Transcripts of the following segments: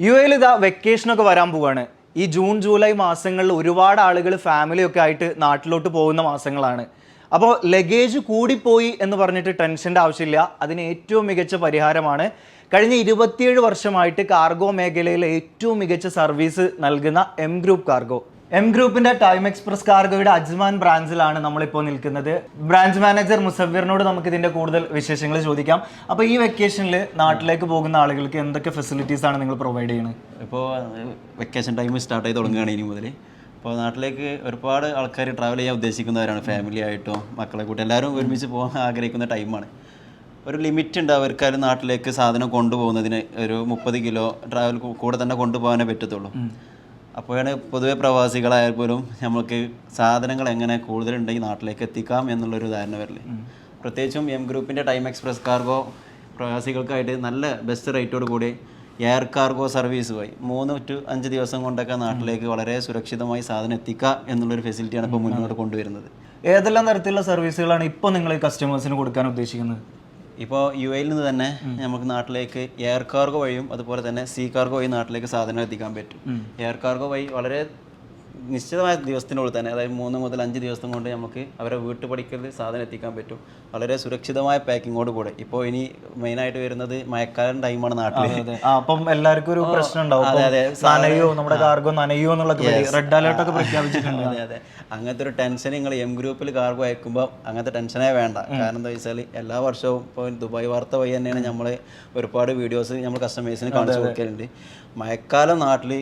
U എയിൽ ഇതാ വെക്കേഷനൊക്കെ വരാൻ പോവാണ്. ഈ ജൂൺ ജൂലൈ മാസങ്ങളിൽ ഒരുപാട് ആളുകൾ ഫാമിലിയൊക്കെ ആയിട്ട് നാട്ടിലോട്ട് പോകുന്ന മാസങ്ങളാണ്. അപ്പോൾ ലഗേജ് കൂടിപ്പോയി എന്ന് പറഞ്ഞിട്ട് ടെൻഷന്റെ ആവശ്യമില്ല. അതിന് ഏറ്റവും മികച്ച പരിഹാരമാണ് കഴിഞ്ഞ ഇരുപത്തിയേഴ് വർഷമായിട്ട് കാർഗോ മേഖലയിലെ ഏറ്റവും മികച്ച സർവീസ് നൽകുന്ന എം ഗ്രൂപ്പ് കാർഗോ എം ഗ്രൂപ്പിന്റെ ടൈം എക്സ്പ്രസ് കാർഗോയുടെ അജ്മാൻ ബ്രാഞ്ചിലാണ് നമ്മളിപ്പോൾ നിൽക്കുന്നത്. ബ്രാഞ്ച് മാനേജർ മുസഫിറിനോട് നമുക്ക് ഇതിന്റെ കൂടുതൽ വിശേഷങ്ങൾ ചോദിക്കാം. അപ്പോൾ ഈ വെക്കേഷനിൽ നാട്ടിലേക്ക് പോകുന്ന ആളുകൾക്ക് എന്തൊക്കെ ഫെസിലിറ്റീസ് ആണ് നിങ്ങൾ പ്രൊവൈഡ് ചെയ്യുന്നത് ഇപ്പോൾ വെക്കേഷൻ ടൈം സ്റ്റാർട്ട് ചെയ്ത് തുടങ്ങുകയാണ് ഇനി മുതൽ അപ്പോൾ നാട്ടിലേക്ക് ഒരുപാട് ആൾക്കാർ ട്രാവൽ ചെയ്യാൻ ഉദ്ദേശിക്കുന്നവരാണ്. ഫാമിലി ആയിട്ടോ മക്കളെ കൂട്ടി. എല്ലാവരും ഒരുമിച്ച് പോകാൻ ആഗ്രഹിക്കുന്ന ടൈമാണ് ഒരു ലിമിറ്റ് ഉണ്ട് അവർക്കാരും നാട്ടിലേക്ക് സാധനം കൊണ്ടുപോകുന്നതിന്. ഒരു മുപ്പത് കിലോ ട്രാവൽ കൂടെ തന്നെ കൊണ്ടുപോകാനേ പറ്റത്തുള്ളൂ. അപ്പോഴാണ് പൊതുവെ പ്രവാസികളായാൽ പോലും നമുക്ക് സാധനങ്ങൾ എങ്ങനെ കൂടുതലുണ്ടെങ്കിൽ നാട്ടിലേക്ക് എത്തിക്കാം എന്നുള്ളൊരു ധാരണ വരില്ലേ പ്രത്യേകിച്ചും എം ഗ്രൂപ്പിന്റെ ടൈം എക്സ്പ്രസ് കാർഗോ പ്രവാസികൾക്കായിട്ട് നല്ല ബെസ്റ്റ് റേറ്റോട് കൂടി എയർ കാർഗോ സർവീസ് വഴി മൂന്ന് ടു അഞ്ച് ദിവസം കൊണ്ടൊക്കെ നാട്ടിലേക്ക് വളരെ സുരക്ഷിതമായി സാധനം എത്തിക്കാം എന്നുള്ളൊരു ഫെസിലിറ്റിയാണ് ഇപ്പോൾ മുന്നോട്ട് കൊണ്ടുവരുന്നത്. ഏതെല്ലാം തരത്തിലുള്ള സർവീസുകളാണ് ഇപ്പോൾ നിങ്ങൾ കസ്റ്റമേഴ്സിന് കൊടുക്കാൻ ഉദ്ദേശിക്കുന്നത്? ഇപ്പോൾ യു എയിൽ നിന്ന് തന്നെ നമുക്ക് നാട്ടിലേക്ക് എയർ കാർഗോ വഴിയും അതുപോലെ തന്നെ സീ കാർഗോ വഴി നാട്ടിലേക്ക് സാധനം എത്തിക്കാൻ പറ്റും. എയർ കാർഗോ വഴി വളരെ നിശ്ചിതമായ ദിവസത്തിനുള്ളിൽ തന്നെ അതായത് മൂന്ന് മുതൽ അഞ്ച് ദിവസം കൊണ്ട് നമുക്ക് അവരെ വീട്ടുപടിക്കൽ സാധനം എത്തിക്കാൻ പറ്റും. വളരെ സുരക്ഷിതമായ പാക്കിങ്ങോട് കൂടെ. ഇപ്പോൾ ഇനി മെയിനായിട്ട് വരുന്നത് മഴക്കാലം ടൈമാണ് നാട്ടിൽ അപ്പം എല്ലാവർക്കും ഒരു പ്രശ്നം ഉണ്ടാവും. അതെ, അതെ. നനയോ നമ്മുടെ കാർഗോ നനയോ എന്നുള്ള റെഡ് അലേർട്ട് ഒക്കെ പ്രഖ്യാപിച്ചിട്ടുണ്ട്. അതെ അതെ. അങ്ങനത്തെ ഒരു ടെൻഷൻ നിങ്ങൾ എം ഗ്രൂപ്പിൽ കാർഗോ അയക്കുമ്പോൾ അങ്ങനത്തെ ടെൻഷനേ വേണ്ട. കാരണം എന്താ വെച്ചാൽ എല്ലാ വർഷവും ഇപ്പോൾ ദുബായ് വാർത്ത വഴി തന്നെയാണ് നമ്മൾ ഒരുപാട് വീഡിയോസ് നമ്മൾ കസ്റ്റമേഴ്സിന് കാണിച്ചു കൊടുക്കലുണ്ട്. മഴക്കാലം നാട്ടിൽ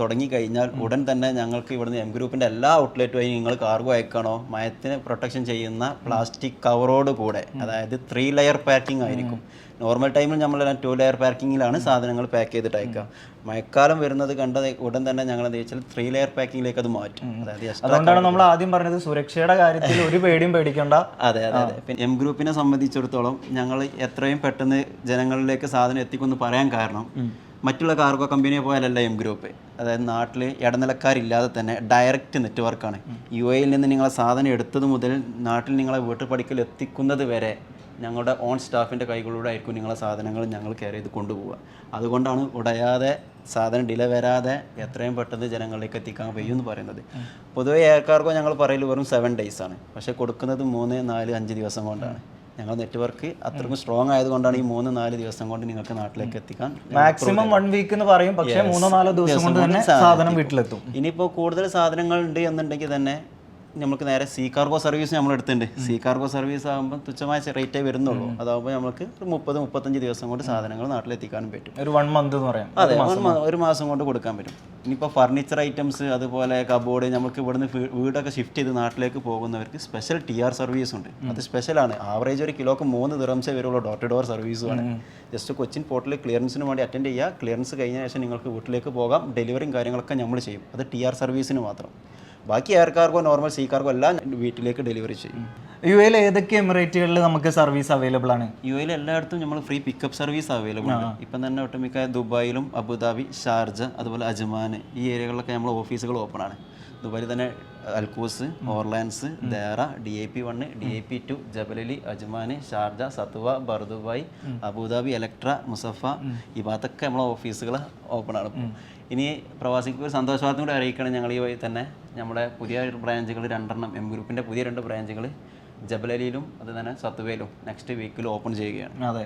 തുടങ്ങിക്കഴിഞ്ഞാൽ ഉടൻ തന്നെ ഞങ്ങൾക്ക് ഇവിടുന്ന് എം ഗ്രൂപ്പിന്റെ എല്ലാ ഔട്ട്ലെറ്റ് വഴി നിങ്ങൾ കാർഗോ അയക്കണോ? മയത്തിന് പ്രൊട്ടക്ഷൻ ചെയ്യുന്ന പ്ലാസ്റ്റിക് കവറോട് കൂടെ അതായത് ത്രീ ലെയർ പാക്കിംഗ് ആയിരിക്കും. നോർമൽ ടൈമിൽ നമ്മൾ ടു ലെയർ പാക്കിങ്ങിലാണ് സാധനങ്ങൾ പാക്ക് ചെയ്തിട്ട് അയക്കുക. മഴക്കാലം വരുന്നത് കണ്ട ഉടൻ തന്നെ ഞങ്ങൾ എന്താ വെച്ചാൽ ത്രീ ലെയർ പാക്കിങ്ങിലേക്ക് അത് മാറ്റും. അതായത് അതുകൊണ്ടാണ് നമ്മൾ ആദ്യം പറഞ്ഞത് സുരക്ഷയുടെ കാര്യത്തിൽ ഒരു പേടിയും പേടിക്കണ്ട. അതെ അതെ അതെ. പിന്നെ എം ഗ്രൂപ്പിനെ സംബന്ധിച്ചിടത്തോളം ഞങ്ങൾ എത്രയും പെട്ടെന്ന് ജനങ്ങളിലേക്ക് സാധനം എത്തിക്കുമെന്ന് പറയാൻ കാരണം മറ്റുള്ള കാർഗോ കമ്പനിയെ പോയാലല്ല എം ഗ്രൂപ്പ് അതായത് നാട്ടിൽ ഇടനിലക്കാരില്ലാതെ തന്നെ ഡയറക്റ്റ് നെറ്റ്വർക്കാണ് യു എയിൽ നിന്ന് നിങ്ങളെ സാധനം എടുത്തത് മുതൽ നാട്ടിൽ നിങ്ങളെ വീട്ടു പഠിക്കൽ എത്തിക്കുന്നത് വരെ ഞങ്ങളുടെ ഓൺ സ്റ്റാഫിന്റെ കൈകളിലൂടെ ആയിരിക്കും നിങ്ങളെ സാധനങ്ങൾ ഞങ്ങൾ കെയർ ചെയ്ത് കൊണ്ടുപോവുക. അതുകൊണ്ടാണ് ഉടയാതെ സാധനം ഡിലേ വരാതെ എത്രയും പെട്ടെന്ന് ജനങ്ങളിലേക്ക് എത്തിക്കാൻ കഴിയും എന്ന് പറയുന്നത്. പൊതുവേ എയർ കാർഗോ ഞങ്ങൾ പറയൽ വെറും സെവൻ ഡേയ്സ് ആണ്. പക്ഷേ കൊടുക്കുന്നത് മൂന്ന് നാല് അഞ്ച് ദിവസം കൊണ്ടാണ്. ഞങ്ങൾ നെറ്റ്വർക്ക് അത്രയ്ക്കും സ്ട്രോങ് ആയതുകൊണ്ടാണ് ഈ മൂന്ന് നാല് ദിവസം കൊണ്ട് നിങ്ങൾക്ക് നാട്ടിലേക്ക് എത്തിക്കാൻ മാക്സിമം വൺ വീക്ക് എന്ന് പറയും. പക്ഷേ മൂന്നോ നാലോ ദിവസം കൊണ്ട് തന്നെ സാധനം വീട്ടിലെത്തും. ഇനിയിപ്പോൾ കൂടുതൽ സാധനങ്ങൾ ഉണ്ട് എന്നുണ്ടെങ്കിൽ തന്നെ നമുക്ക് നേരെ സി കാർഗോ സർവീസ് നമ്മൾ എടുത്തിട്ടുണ്ട്. സി കാർഗോ സർവീസ് ആകുമ്പോൾ തുച്ഛമായ റേറ്റേ വരുന്നുള്ളൂ. അതാകുമ്പോൾ നമുക്ക് ഒരു മുപ്പത് മുപ്പത്തഞ്ച് ദിവസം കൊണ്ട് സാധനങ്ങൾ നാട്ടിലെത്തിക്കാനും പറ്റും. ഒരു വൺ മന്ത് എന്ന് പറയാം. അതെ ഒരു മാസം കൊണ്ട്. കൊടുക്കാൻ പറ്റും. ഇനിയിപ്പോൾ ഫർണിച്ചർ ഐറ്റംസ് അതുപോലെ കബോർഡ് നമുക്ക് ഇവിടുന്ന് വീടൊക്കെ ഷിഫ്റ്റ് ചെയ്ത് നാട്ടിലേക്ക് പോകുന്നവർക്ക് സ്പെഷ്യൽ ടി ആർ സർവീസ് ഉണ്ട്. അത് സ്പെഷ്യലാണ് ആവറേജ് ഒരു കിലോക്ക് മൂന്ന് ദിറംസേ വരുള്ളൂ ഡോർ ടു ഡോർ സർവീസുമാണ് ജസ്റ്റ് കൊച്ചിൻ പോർട്ടിൽ ക്ലിയറൻസിന് വേണ്ടി അറ്റൻഡ് ചെയ്യുക. ക്ലിയറൻസ് കഴിഞ്ഞ ശേഷം നിങ്ങൾക്ക് വീട്ടിലേക്ക് പോകാം. ഡെലിവറിയും കാര്യങ്ങളൊക്കെ നമ്മൾ ചെയ്യും. അത് ടി ആർ സർവീസിന് മാത്രം. ബാക്കി air cargo normal sea cargo എല്ലാം വീട്ടിലേക്ക് ഡെലിവറി ചെയ്യും. യു എയിൽ ഏതൊക്കെ എമിറേറ്റുകളിൽ നമുക്ക് സർവീസ് അവൈലബിൾ ആണ്? യു എയിൽ എല്ലായിടത്തും നമ്മൾ ഫ്രീ പിക്കപ്പ് സർവീസ് അവൈലബിൾ ആണ് ഇപ്പം തന്നെ ഒട്ടുമിക്ക ദുബായിലും അബുദാബി ഷാർജ അതുപോലെ അജ്മാൻ ഈ ഏരിയകളിലൊക്കെ നമ്മൾ ഓഫീസുകൾ ഓപ്പൺ ആണ്. ദുബായിൽ തന്നെ Al Quoz ഓർലാൻസ് Deira D I P one D I P two Jebel Ali Ajman Sharjah Satwa Bur Dubai Abu Dhabi Electra Mussafah ഈ ഭാഗത്തൊക്കെ നമ്മളെ ഓഫീസുകൾ ഓപ്പൺ ആണ്. ഇനി പ്രവാസികൾക്ക് ഒരു സന്തോഷവാർത്ത കൂടി അറിയിക്കണം ഞങ്ങൾ ഈ വഴി തന്നെ. നമ്മുടെ പുതിയ ബ്രാഞ്ചുകൾ രണ്ടെണ്ണം എം ഗ്രൂപ്പിന്റെ പുതിയ രണ്ട് ബ്രാഞ്ചുകൾ ജബലലിയിലും അത് തന്നെ സത്വയിലും നെക്സ്റ്റ് വീക്കിൽ ഓപ്പൺ ചെയ്യുകയാണ്. അതെ.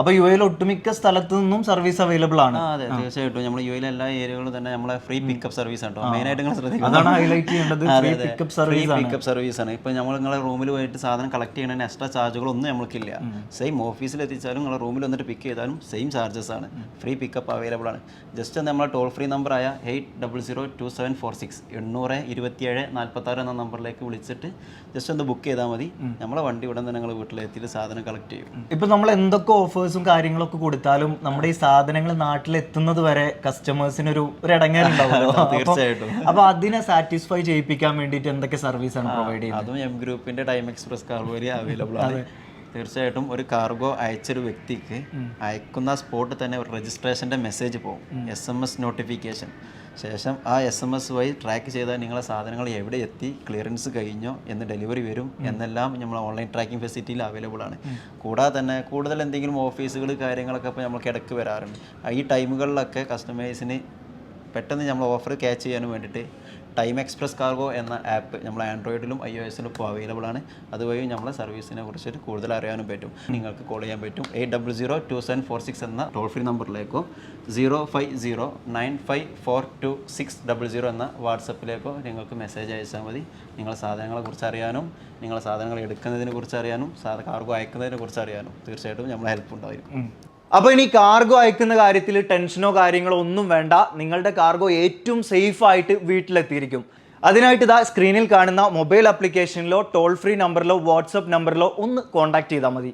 അപ്പൊ യു എയിൽ ഒട്ടുമിക്ക സ്ഥലത്തു നിന്നും സർവീസ് അവൈലബിൾ ആണ്. അതെ തീർച്ചയായിട്ടും. നമ്മൾ യു എയിലെ എല്ലാ ഏരിയകളിലും തന്നെ നമ്മളെ ഫ്രീ പിക്കപ്പ് സർവീസ് ആണ് മെയിൻ ആയിട്ട് നിങ്ങൾ ശ്രദ്ധിക്കുന്നത് ഹൈലൈറ്റ് ചെയ്യേണ്ടത്. Free pickup service pickup service ആണ്. ഇപ്പൊ നമ്മൾ നിങ്ങളെ റൂമിൽ പോയിട്ട് സാധനം കളക്ട് ചെയ്യുന്നതിന് എക്സ്ട്രാ ചാർജുകളൊന്നും നമ്മൾക്കില്ല. സെയിം ഓഫീസിൽ എത്തിച്ചാലും നിങ്ങളെ റൂമിൽ വന്നിട്ട് പിക്ക് ചെയ്താലും സെയിം ചാർജസ് ആണ്. ഫ്രീ പിക്കപ്പ് അവൈലബിൾ ആണ്. ജസ്റ്റ് നമ്മളെ ടോൾ ഫ്രീ നമ്പറായ eight double zero two seven four six എണ്ണൂറ് ഇരുപത്തിയേഴ് നാൽപ്പത്താറ് എന്ന നമ്പറിലേക്ക് വിളിച്ചിട്ട് ജസ്റ്റ് ഒന്ന് ബുക്ക് ചെയ്താൽ മതി. നമ്മളെ വണ്ടി ഉടൻ തന്നെ നിങ്ങൾ വീട്ടിലെത്തിയിട്ട് സാധനം കളക്ട് ചെയ്യും. ഇപ്പൊ നമ്മൾ എന്തൊക്കെ ഓഫേഴ്സും കാര്യങ്ങളൊക്കെ കൊടുത്താലും നമ്മുടെ ഈ സാധനങ്ങൾ നാട്ടിൽ എത്തുന്നത് വരെ കസ്റ്റമേഴ്സിന് ഒരു ഇടങ്ങേറുണ്ടാവുമല്ലോ തീർച്ചയായിട്ടും. അപ്പൊ അതിനെ സാറ്റിസ്ഫൈ ചെയ്യിപ്പിക്കാൻ വേണ്ടിയിട്ട് എന്തൊക്കെ സർവീസ് ആണ് പ്രൊവൈഡ് ചെയ്യുന്നത്? അതും എം ഗ്രൂപ്പിന്റെ ടൈം എക്സ്പ്രസ് കാർ വഴി അവൈലബിൾ ആണ്. തീർച്ചയായിട്ടും ഒരു കാർഗോ അയച്ചൊരു വ്യക്തിക്ക് അയക്കുന്ന സ്പോട്ടിൽ തന്നെ ഒരു രജിസ്ട്രേഷന്റെ മെസ്സേജ് പോകും. എസ് എം എസ് നോട്ടിഫിക്കേഷൻ ശേഷം ആ എസ് എം എസ് വഴി ട്രാക്ക് ചെയ്താൽ നിങ്ങളെ സാധനങ്ങൾ എവിടെ എത്തി ക്ലിയറൻസ് കഴിഞ്ഞോ എന്ന് ഡെലിവറി വരും എന്നെല്ലാം നമ്മൾ ഓൺലൈൻ ട്രാക്കിംഗ് ഫെസിലിറ്റിയിൽ അവൈലബിൾ ആണ്. കൂടാതെ തന്നെ കൂടുതൽ എന്തെങ്കിലും ഓഫീസുകൾ കാര്യങ്ങളൊക്കെ ഇപ്പോൾ നമുക്ക് ഇടയ്ക്ക് വരാറുണ്ട്. ഈ ടൈമുകളിലൊക്കെ കസ്റ്റമേഴ്സിന് പെട്ടെന്ന് നമ്മൾ ഓഫർ ക്യാച്ച് ചെയ്യാനും വേണ്ടിയിട്ട് ടൈം എക്സ്പ്രസ് കാർഗോ എന്ന ആപ്പ് നമ്മൾ ആൻഡ്രോയിഡിലും ഐ ഒ എസിലും ഇപ്പോൾ അവൈലബിൾ ആണ്. അതുവഴി നമ്മളെ സർവീസിനെ കുറിച്ചിട്ട് കൂടുതൽ അറിയാനും പറ്റും. നിങ്ങൾക്ക് കോൾ ചെയ്യാൻ പറ്റും. Eight double zero two seven four six എന്ന toll free നമ്പറിലേക്കോ zero five zero nine five four two six double zero എന്ന വാട്സപ്പിലേക്കോ നിങ്ങൾക്ക് മെസ്സേജ് അയച്ചാൽ മതി. നിങ്ങളെ സാധനങ്ങളെ കുറിച്ച് അറിയാനും നിങ്ങളെ സാധനങ്ങൾ എടുക്കുന്നതിനെ കുറിച്ച് അറിയാനും കാർഗോ അയക്കുന്നതിനെ കുറിച്ച് അറിയാനും തീർച്ചയായിട്ടും നമ്മളെ ഹെൽപ്പ് ഉണ്ടായിരിക്കും. അപ്പോൾ ഇനി കാർഗോ അയക്കുന്ന കാര്യത്തിൽ ടെൻഷനോ കാര്യങ്ങളോ ഒന്നും വേണ്ട. നിങ്ങളുടെ കാർഗോ ഏറ്റവും സേഫ് ആയിട്ട് വീട്ടിലെത്തിയിരിക്കും. അതിനായിട്ട് ഇതാ സ്ക്രീനിൽ കാണുന്ന മൊബൈൽ ആപ്ലിക്കേഷനിലോ ടോൾ ഫ്രീ നമ്പറിലോ വാട്സപ്പ് നമ്പറിലോ ഒന്ന് കോൺടാക്ട് ചെയ്താൽ മതി.